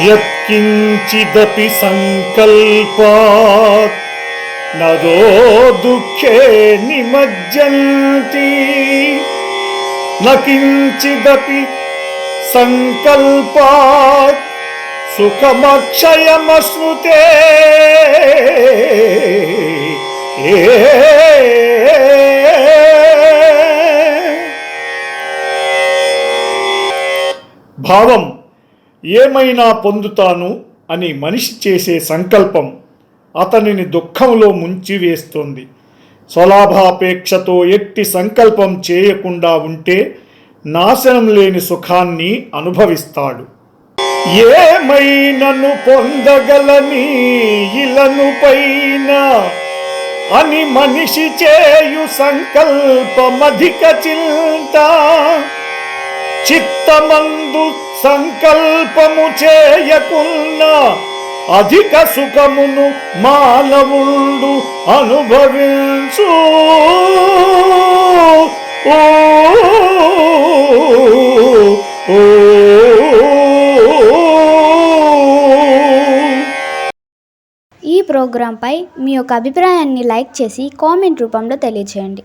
యత్కించిదపి సంకల్పాత్ నదో దుఃఖే నిమజ్జంతి. నకించిదపి సంకల్పాత్ సుఖమక్షయమశ్నుతే. భావం ఏమైనా పొందుతాను అని మనిషి చేసే సంకల్పం అతనిని దుఃఖంలో ముంచివేస్తుంది. స్వలాభాపేక్షతో ఎట్టి సంకల్పం చేయకుండా ఉంటే నాశనం లేని సుఖాన్ని అనుభవిస్తాడు. ఏమైనను పొందగలని ఇలను పైన అని మనిషి చేయు సంకల్పమధిక చింత. చిత్తమందు సంకల్పము చేయకున్న అధిక సుఖమును మానవుడు అనుభవించు. ఓ, ఈ ప్రోగ్రాంపై మీ యొక్క అభిప్రాయాన్ని లైక్ చేసి కామెంట్ రూపంలో తెలియచేయండి.